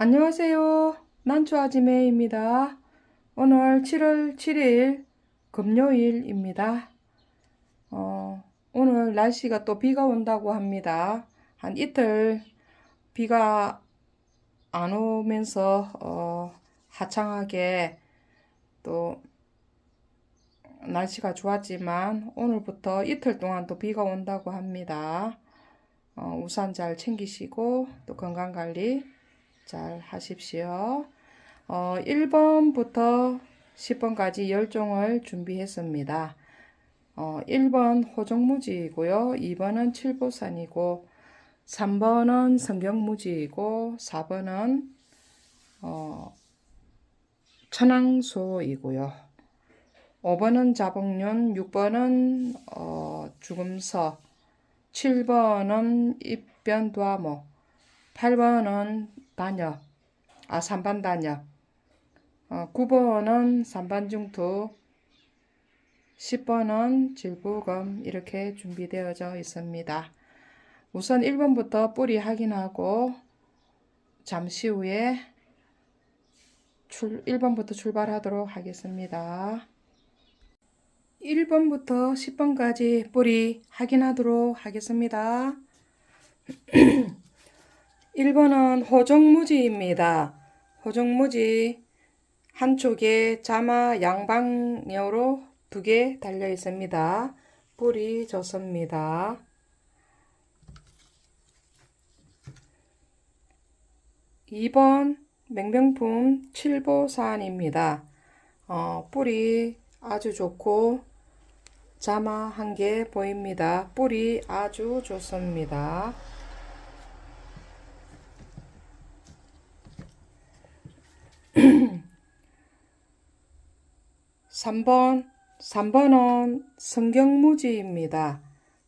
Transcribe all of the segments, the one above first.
안녕하세요. 난초아지매입니다. 오늘 7월 7일 금요일입니다. 어, 오늘 날씨가 또 비가 온다고 합니다. 한 이틀 비가 안 오면서 어, 하창하게 또 날씨가 좋았지만 오늘부터 이틀 동안 또 비가 온다고 합니다. 어, 우산 잘 챙기시고 또 건강 관리 잘 하십시오. 어, 1번부터 10번까지 10종을 준비했습니다. 어, 1번 호종무지이고요. 2번은 칠보산이고 3번은 성경무지이고 4번은 어, 천왕소이고요. 5번은 자복륜, 6번은 어, 죽음서, 7번은 입변두화목, 8번은 단엽, 아 3반 단엽, 어, 9번은 3반 중투, 10번은 질부금 이렇게 준비되어져 있습니다. 우선 1번부터 뿌리 확인하고 잠시 후에 출, 1번부터 출발하도록 하겠습니다. 1번부터 10번까지 뿌리 확인하도록 하겠습니다. 1번은 호종무지입니다. 호종무지 한쪽에 자마 양방향으로 두 개 달려 있습니다. 뿌리 좋습니다. 2번 맹명품 칠보산입니다. 어, 뿌리 아주 좋고 자마 한 개 보입니다. 뿌리 아주 좋습니다. 3번, 3번은 성경무지입니다.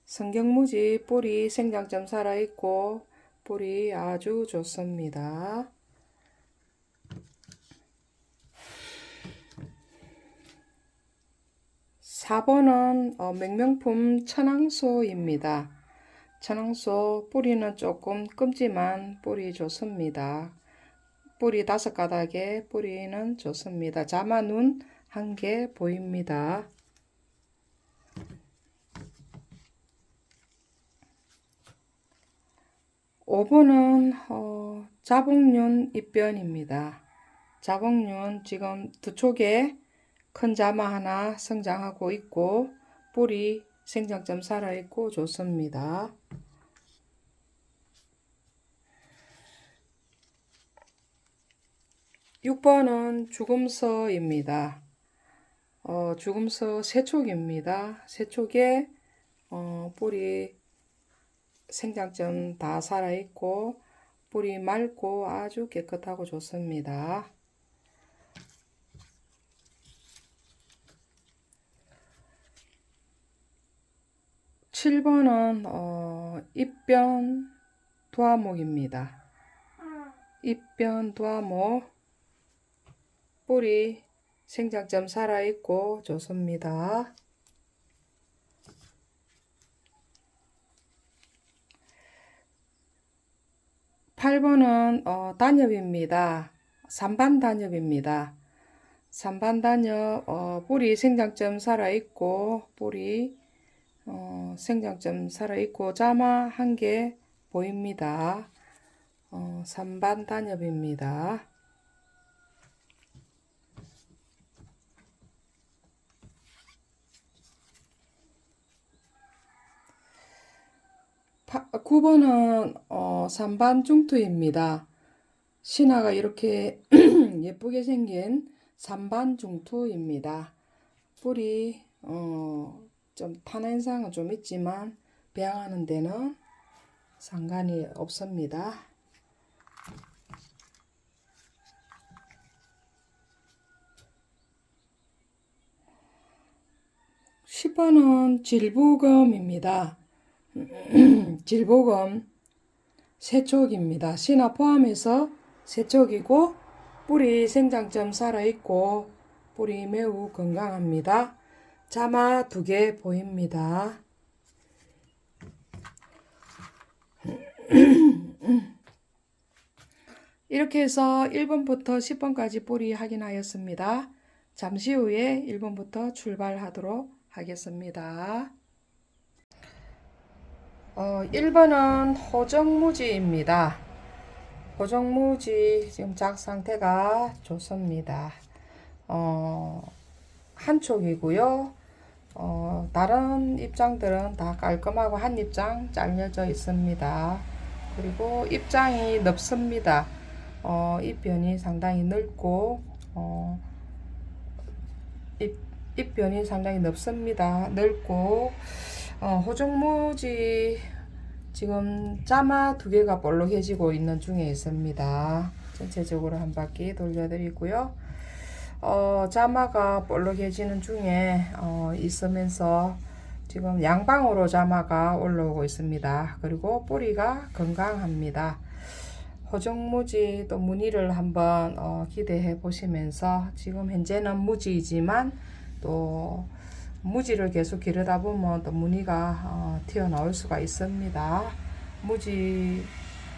성경무지 뿌리 생장점 살아있고 뿌리 아주 좋습니다. 4번은 어, 맹명품 천왕소입니다. 천왕소 뿌리는 조금 끔지만 뿌리 좋습니다. 뿌리 다섯 가닥에 뿌리는 좋습니다. 자마 눈 한 개 보입니다. 오번은 어, 자복륜 입변입니다. 자복륜 지금 두 쪽에 큰 자마 하나 성장하고 있고 뿌리 생장점 살아있고 좋습니다. 6번은 죽음서입니다. 어, 죽음서 세촉입니다. 세촉에 어, 뿌리 생장점 다 살아있고 뿌리 맑고 아주 깨끗하고 좋습니다. 7번은 어, 입변 두화목입니다. 입변 두화목 뿌리 생장점 살아있고 좋습니다. 8번은 어, 단엽입니다. 3반 단엽입니다. 3반 단엽 어, 뿌리 생장점 살아있고 뿌리 어, 생장점 살아있고 자마 한 개 보입니다. 어, 3반 단엽입니다. 9번은 어, 3반 중투입니다. 신화가 이렇게 예쁘게 생긴 3반 중투입니다. 뿌리 어, 좀 탄현상은 좀 있지만 배양하는 데는 상관이 없습니다. 10번은 질부검입니다. 질보검 세촉입니다. 신화 포함해서 세촉이고 뿌리 생장점 살아있고 뿌리 매우 건강합니다. 자마 두 개 보입니다. 이렇게 해서 1번부터 10번까지 뿌리 확인하였습니다. 잠시 후에 1번부터 출발하도록 하겠습니다. 어, 1번은 호정무지입니다. 호정무지 지금 작 상태가 좋습니다. 어, 한 촉이고요. 어, 다른 입장들은 다 깔끔하고 한 입장 잘려져 있습니다. 그리고 입장이 넓습니다. 어, 입변이 상당히 넓고 어, 입, 입변이 상당히 넓습니다. 넓고 어, 호종무지 지금 짜마 두 개가 볼록해지고 있는 중에 있습니다. 전체적으로 한 바퀴 돌려드리고요. 어, 자마가 볼록해지는 중에 어, 있으면서 지금 양방으로 자마가 올라오고 있습니다. 그리고 뿌리가 건강합니다. 호정무지 또 무늬를 한번 어, 기대해 보시면서 지금 현재는 무지이지만 또 무지를 계속 기르다 보면 또 무늬가 어, 튀어나올 수가 있습니다. 무지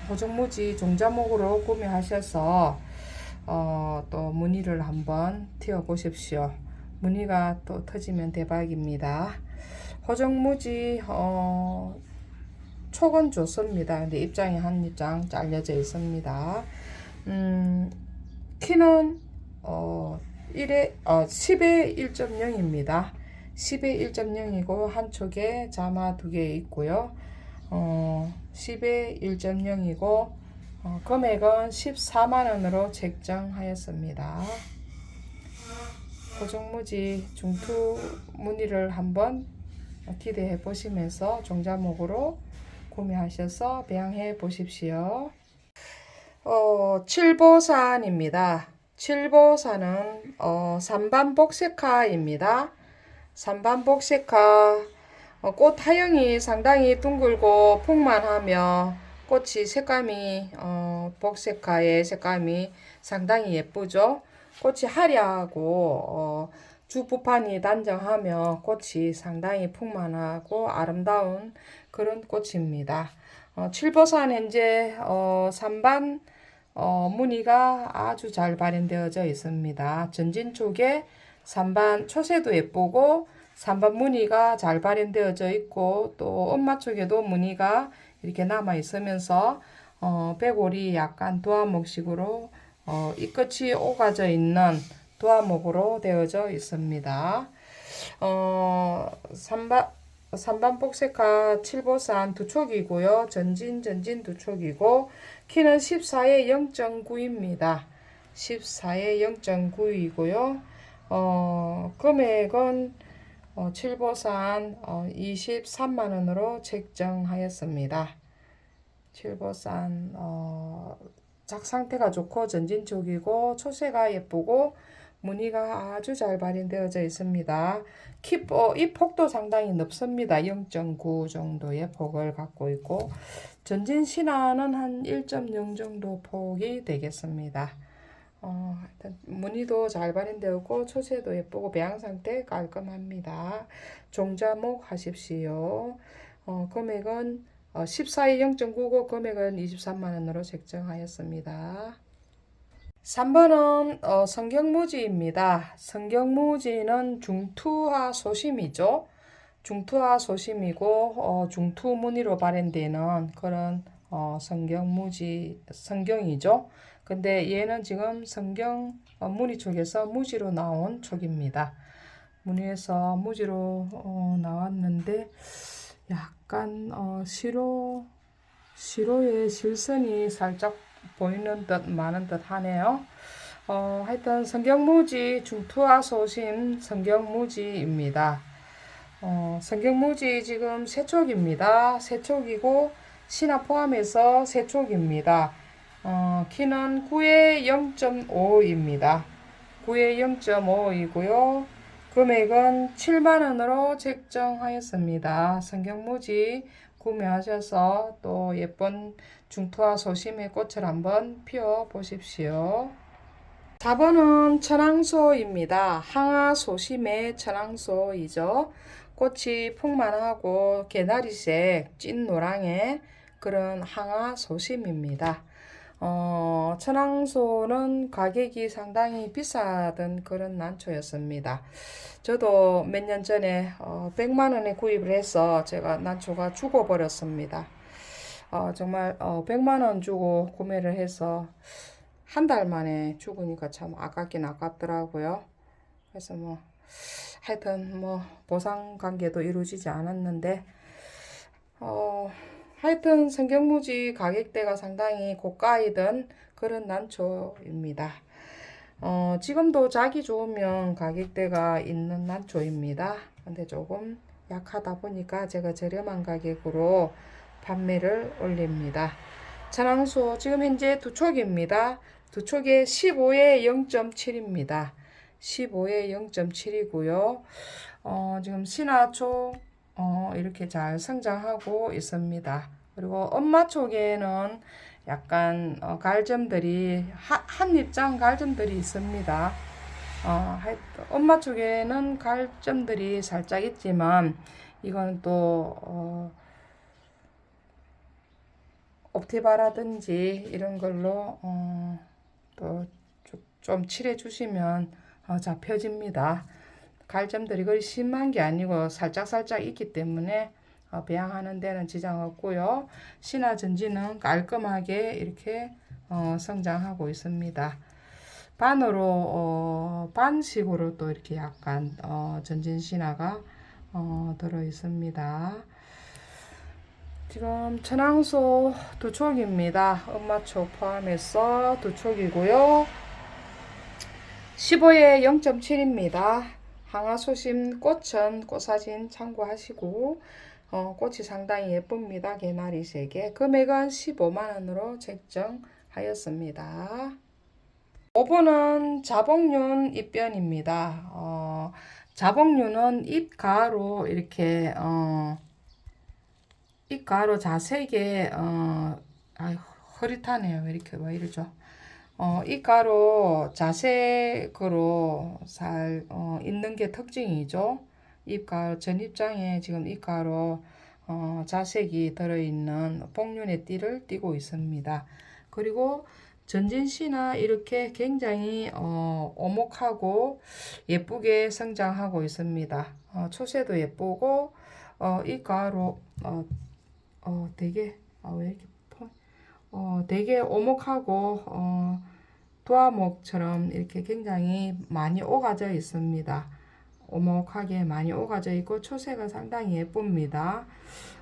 호정무지 종자목으로 구매하셔서 어, 또 무늬를 한번 튀어 보십시오. 무늬가 또 터지면 대박입니다. 호정무지 어, 촉은 좋습니다. 근데 입장이 한 입장 잘려져 있습니다. 음, 키는 어, 1에 어, 10에 1.0입니다. 10에 1.0이고 한쪽에 자마 두 개 있고요. 어, 10에 1.0이고 어, 금액은 14만 원으로 책정하였습니다. 고정무지 중투 무늬를 한번 기대해 보시면서 종자목으로 구매하셔서 배양해 보십시오. 어, 칠보산입니다. 칠보산은 어, 산반복색화입니다. 산반복색화 어, 꽃 하영이 상당히 둥글고 풍만하며 꽃이 색감이 어, 복색화의 색감이 상당히 예쁘죠. 꽃이 화려하고 어, 주부판이 단정하며 꽃이 상당히 풍만하고 아름다운 그런 꽃입니다. 어, 칠보산 현재 어, 산반 어, 무늬가 아주 잘 발현되어져 있습니다. 전진 쪽에 산반 초세도 예쁘고 산반 무늬가 잘 발현되어져 있고 또 엄마 쪽에도 무늬가 이렇게 남아 있으면서 어, 배골이 약간 도화목식으로 어, 이 끝이 오가져 있는 도화목으로 되어져 있습니다. 어, 산반 산반 복색화 칠보산 두 촉이고요. 전진 전진 두 촉이고 키는 14에 0.9입니다. 14에 0.9이고요. 어, 금액은 어, 칠보산 어, 23만 원으로 책정하였습니다. 칠보산 어, 작 상태가 좋고 전진 쪽이고 초세가 예쁘고 무늬가 아주 잘 발현되어져 있습니다. 키, 어, 이 폭도 상당히 넓습니다. 0.9 정도의 폭을 갖고 있고 전진 신화는 한 1.0 정도 폭이 되겠습니다. 어, 하여튼 무늬도 잘 발현되었고 초세도 예쁘고 배양 상태 깔끔합니다. 종자목 하십시오. 어, 금액은 어, 14에 0.99 금액은 23만 원으로 책정하였습니다. 3번은 어, 성경무지입니다. 성경무지는 중투하 소심이죠. 중투하 소심이고 어, 중투 무늬로 발현되는 그런 어, 성경무지 성경이죠. 근데 얘는 지금 성경 어, 무늬 쪽에서 무지로 나온 촉입니다. 무늬에서 무지로 어, 나왔는데 약간 어, 시로 시로의 실선이 살짝 보이는 듯 많은 듯 하네요. 어, 하여튼 성경무지 중투하 소심 성경무지입니다. 어, 성경무지 지금 세 촉입니다. 세 촉이고 신화 포함해서 세 촉입니다. 어, 키는 9에 0.5입니다. 9에 0.5이고요. 금액은 7만원으로 책정하였습니다. 성경무지 구매하셔서 또 예쁜 중투와 소심의 꽃을 한번 피워 보십시오. 4번은 천황소입니다. 항아 소심의 천황소이죠. 꽃이 풍만하고 개나리색 찐 노랑의 그런 항아 소심입니다. 어, 천황소는 가격이 상당히 비싸던 그런 난초였습니다. 저도 몇 년 전에 어, 100만 원에 구입을 해서 제가 난초가 죽어버렸습니다. 어, 정말 어, 100만 원 주고 구매를 해서 한 달 만에 죽으니까 참 아깝긴 아깝더라고요. 그래서 뭐 하여튼 뭐 보상 관계도 이루어지지 않았는데 어, 하여튼 성경무지 가격대가 상당히 고가이던 그런 난초입니다. 어, 지금도 자기 좋으면 가격대가 있는 난초입니다. 근데 조금 약하다 보니까 제가 저렴한 가격으로 판매를 올립니다. 천황소 지금 현재 두 촉입니다. 두 촉에 15에 0.7입니다. 15에 0.7이고요. 어, 지금 신화초 어, 이렇게 잘 성장하고 있습니다. 그리고 엄마 쪽에는 약간 어, 갈점들이 하, 한 입장 갈점들이 있습니다. 어, 하여, 엄마 쪽에는 갈점들이 살짝 있지만 이건 또 어, 옵티바라든지 이런 걸로 어, 또좀 칠해 주시면 어, 잡혀집니다. 갈점들이 거의 심한 게 아니고 살짝살짝 있기 때문에 어, 배양하는 데는 지장 없고요. 신화 전지는 깔끔하게 이렇게 어, 성장하고 있습니다. 반으로 어, 반식으로 또 이렇게 약간 어, 전진 신화가 어, 들어 있습니다. 지금 천황소 두 촉입니다. 엄마 촉 포함해서 두 촉이고요. 15에 0.7입니다. 항아소심 꽃은 꽃사진 참고하시고 어, 꽃이 상당히 예쁩니다. 개나리 3개. 금액은 15만원으로 책정하였습니다. 5번은 자복륜 잎변입니다. 어, 자복륜은 잎가로 이렇게 어, 잎가로 자세게 어, 아유, 흐릿하네요. 왜 이렇게 왜 이러죠? 어, 이 가루 자색으로 잘 어, 있는 게 특징이죠. 잎가루 전입장에 지금 잎가루 어, 자색이 들어있는 복륜의 띠를 띠고 있습니다. 그리고 전진씨나 이렇게 굉장히 어, 오목하고 예쁘게 성장하고 있습니다. 어, 초세도 예쁘고 어, 이 가루 어, 어, 되게 아, 왜 이렇게 어, 되게 오목하고 어, 도화목처럼 이렇게 굉장히 많이 오가져 있습니다. 오목하게 많이 오가져 있고 초세가 상당히 예쁩니다.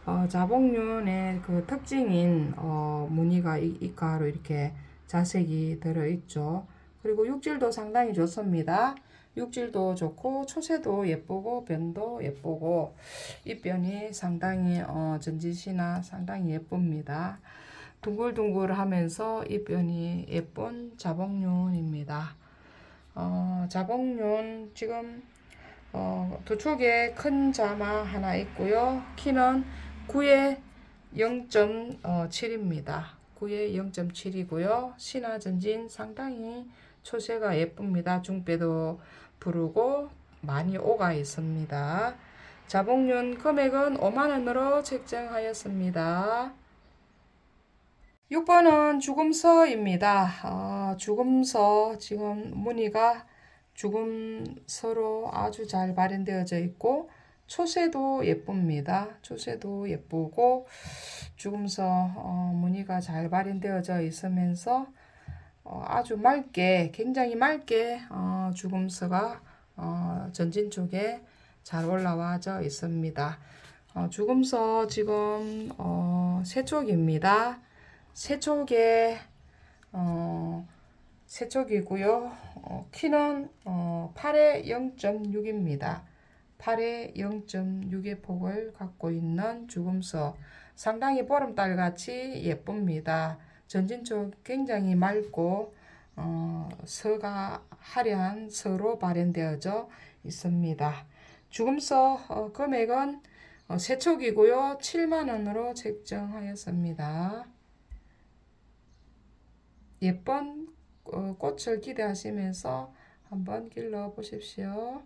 어, 자복륜의 그 특징인 어, 무늬가 이, 이가로 이렇게 자색이 들어있죠. 그리고 육질도 상당히 좋습니다. 육질도 좋고 초세도 예쁘고 변도 예쁘고 잎변이 상당히 어, 전지시나 상당히 예쁩니다. 둥글둥글 하면서 잎변이 예쁜 자복륜입니다. 어, 자복륜 지금 어, 두 쪽에 큰 자마 하나 있고요. 키는 9에 0.7입니다. 9에 0.7이고요. 신화 전진 상당히 초세가 예쁩니다. 중배도 부르고 많이 오가 있습니다. 자복륜 금액은 5만원으로 책정하였습니다. 6번은 죽음서입니다. 어, 죽음서 지금 무늬가 죽음서로 아주 잘 발현되어져 있고 초세도 예쁩니다. 초세도 예쁘고 죽음서 어, 무늬가 잘 발현되어져 있으면서 어, 아주 맑게 굉장히 맑게 어, 죽음서가 어, 전진 쪽에 잘 올라와져 있습니다. 어, 죽음서 지금 어, 세 쪽입니다. 세촉에 어, 세촉이고요. 어, 키는 어, 8에 0.6입니다. 8에 0.6의 폭을 갖고 있는 죽음서 상당히 보름달 같이 예쁩니다. 전진 쪽 굉장히 맑고 어, 서가 화려한 서로 발현되어져 있습니다. 죽음서 어, 금액은 어, 세촉이고요. 7만원으로 책정하였습니다. 예쁜 어, 꽃을 기대하시면서 한번 길러 보십시오.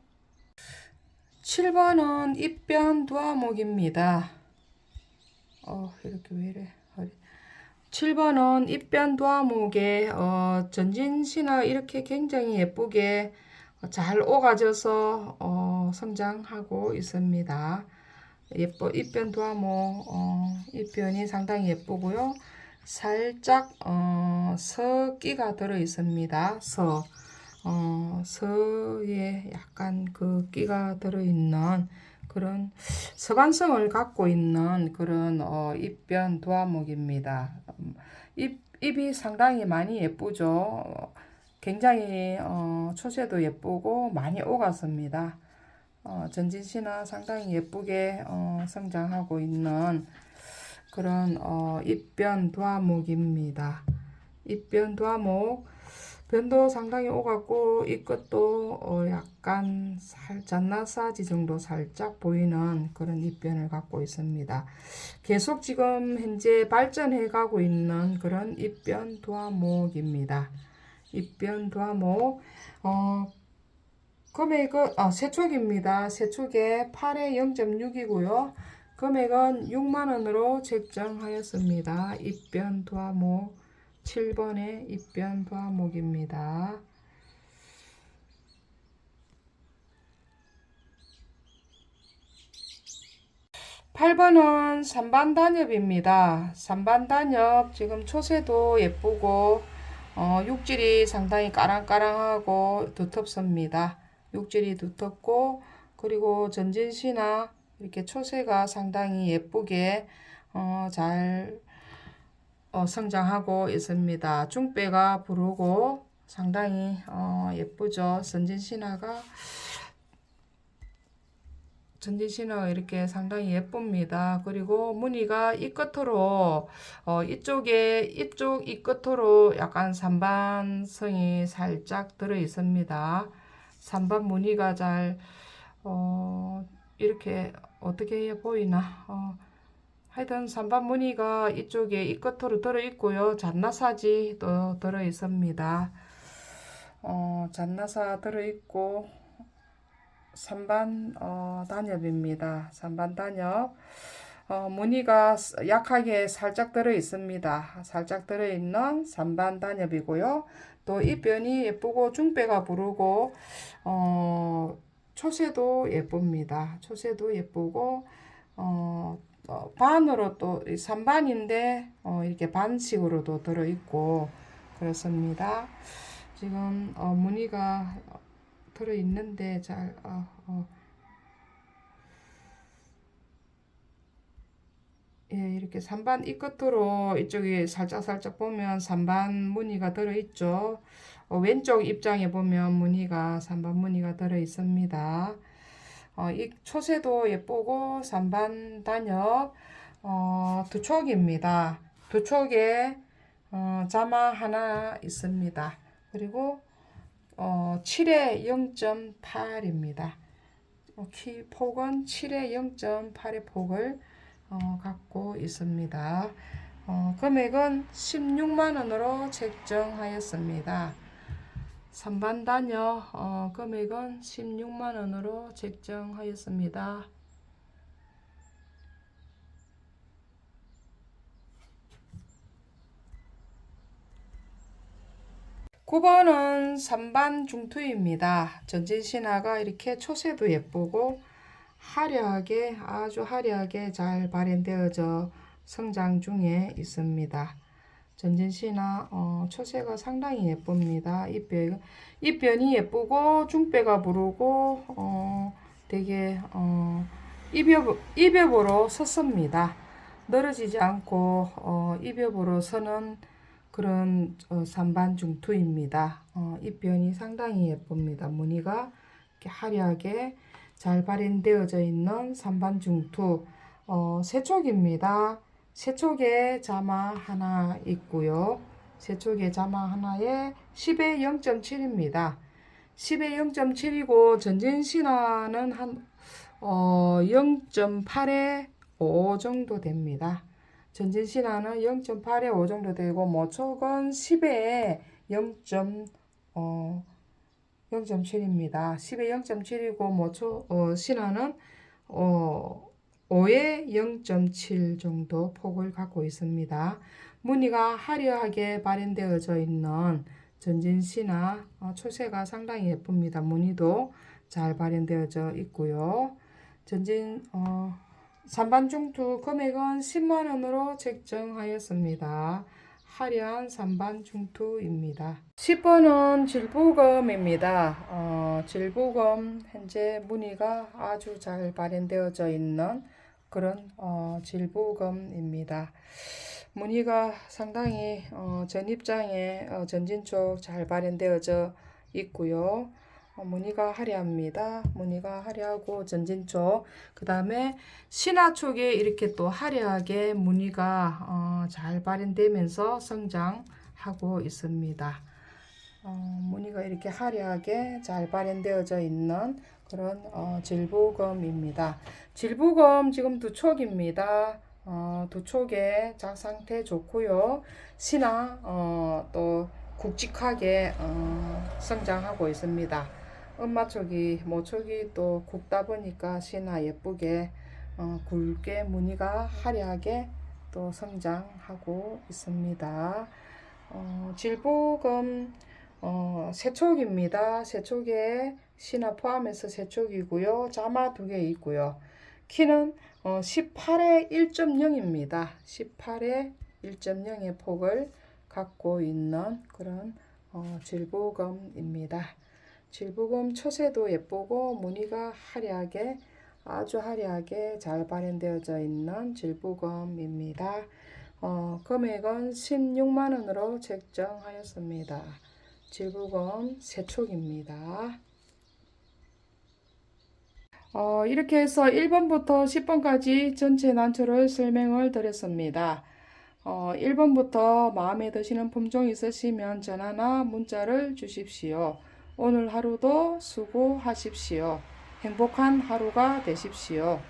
7번은 잎변 두화목입니다. 어, 이렇게 왜 이래? 허리. 7번은 입변 도화목에 어, 전진 신화 이렇게 굉장히 예쁘게 잘 오가져서 어, 성장하고 있습니다. 예뻐 입변 도화목 어, 입변이 상당히 예쁘고요. 살짝 어, 서끼가 들어 있습니다. 서 어, 서에 약간 그 끼가 들어 있는 그런 서반성을 갖고 있는 그런 어, 입변 도화목입니다. 음, 입, 입이 상당히 많이 예쁘죠. 굉장히 어, 초세도 예쁘고 많이 오갔습니다. 어, 전진씨나 상당히 예쁘게 어, 성장하고 있는 그런 어, 입변 도화목입니다. 입변 도화목 변도 상당히 오갔고 이 끝도 어, 약간 살 잔나사지 정도 살짝 보이는 그런 입변을 갖고 있습니다. 계속 지금 현재 발전해 가고 있는 그런 입변 도화목입니다. 입변 도화목 어, 금액은 아, 세촉입니다. 세촉에 8에 0.6이고요. 금액은 6만 원으로 책정하였습니다. 입변 도화목 7번의 입변 도화목입니다. 8번은 3반 단엽입니다. 3반 단엽 지금 초세도 예쁘고 어, 육질이 상당히 까랑까랑하고 두텁습니다. 육질이 두텁고 그리고 전진시나 이렇게 초세가 상당히 예쁘게 어, 잘 어, 성장하고 있습니다. 중배가 부르고 상당히 어, 예쁘죠. 전진신화가 전진신화가 이렇게 상당히 예쁩니다. 그리고 무늬가 이 끝으로 어, 이쪽에 이쪽 이 끝으로 약간 산반성이 살짝 들어 있습니다. 산반 무늬가 잘 어, 이렇게 어떻게 해 보이나? 어, 하여튼 산반 무늬가 이쪽에 이 끝으로 들어 있고요. 잔나사지 또 들어 있습니다. 어, 잔나사 들어 있고 산반 어, 단엽입니다. 산반 단엽. 어, 무늬가 약하게 살짝 들어 있습니다. 살짝 들어 있는 산반 단엽이고요. 또 이 변이 예쁘고 중배가 부르고 어, 초세도 예쁩니다. 초세도 예쁘고 어, 어, 반으로 또 3반인데 어, 이렇게 반식으로도 들어 있고 그렇습니다. 지금 어, 무늬가 들어 있는데 잘 어, 어. 예, 이렇게 3반 이 끝으로 이쪽에 살짝 살짝 보면 3반 무늬가 들어있죠. 어, 왼쪽 입장에 보면 무늬가 3반 무늬가 들어있습니다. 어, 이 초세도 예쁘고 3반 단엽 어, 두 촉입니다. 두 촉에 어, 자마 하나 있습니다. 그리고 어, 7에 0.8입니다. 어, 키 폭은 7에 0.8의 폭을 어, 갖고 있습니다. 어, 금액은 16만원으로 책정하였습니다. 3반 단여 어, 금액은 16만원으로 책정하였습니다. 9번은 3반 중투입니다. 전진 신화가 이렇게 초세도 예쁘고 화려하게 아주 화려하게 잘 발현되어져 성장 중에 있습니다. 전진 신화 어, 초세가 상당히 예쁩니다. 입변 입변이 예쁘고 중배가 부르고 어, 되게 어, 입엽 입엽으로 섰습니다. 늘어지지 않고 어, 입엽으로 서는 그런 어, 산반 중투입니다. 어, 입변이 상당히 예쁩니다. 무늬가 화려하게 잘 발현되어져 있는 산반 중투 어, 세촉입니다. 세촉에 자마 하나 있고요. 세촉에 자마 하나에 10에 0.7입니다. 10에 0.7이고 전진신화는 한 어, 0.8에 5 정도 됩니다. 전진 신화는 0.8에 5 정도 되고 모촉은 10에 0. 어, 0.7입니다. 10에 0.7이고 모촉 어, 신화는 어, 5에 0.7 정도 폭을 갖고 있습니다. 무늬가 화려하게 발현되어져 있는 전진시나 어, 초세가 상당히 예쁩니다. 무늬도 잘 발현되어져 있고요. 전진 어, 산반중투 금액은 10만 원으로 책정하였습니다. 화려한 산반 중투입니다. 10번은 질부검입니다. 어, 질부검 현재 무늬가 아주 잘 발현되어져 있는 그런 어, 질부검입니다. 무늬가 상당히 어, 전입장에 어, 전진 쪽 잘 발현되어져 있고요. 어, 무늬가 화려합니다. 무늬가 화려하고 전진 쪽. 그 다음에 신화 쪽에 이렇게 또 화려하게 무늬가 어, 잘 발현되면서 성장하고 있습니다. 어, 무늬가 이렇게 화려하게 잘 발현되어져 있는 그런 어, 질부검입니다. 질부검 지금 두 촉입니다. 어, 두 촉의 작 상태 좋고요. 신화 어, 또 굵직하게 어, 성장하고 있습니다. 엄마 촉이 모촉이 또 굵다 보니까 신화 예쁘게 어, 굵게 무늬가 화려하게 또 성장하고 있습니다. 어, 질부검 어, 세촉입니다. 세촉에 신화 포함해서 세촉이고요. 자마 두 개 있고요. 키는 어, 18에 1.0입니다. 18에 1.0의 폭을 갖고 있는 그런 어, 질부검입니다. 질부검 처세도 예쁘고 무늬가 화려하게 아주 화려하게 잘 발현되어져 있는 질부검입니다. 어, 금액은 16만 원으로 책정하였습니다. 질부검 세촉입니다. 어, 이렇게 해서 1번부터 10번까지 전체 난초를 설명을 드렸습니다. 어, 1번부터 마음에 드시는 품종 있으시면 전화나 문자를 주십시오. 오늘 하루도 수고하십시오. 행복한 하루가 되십시오.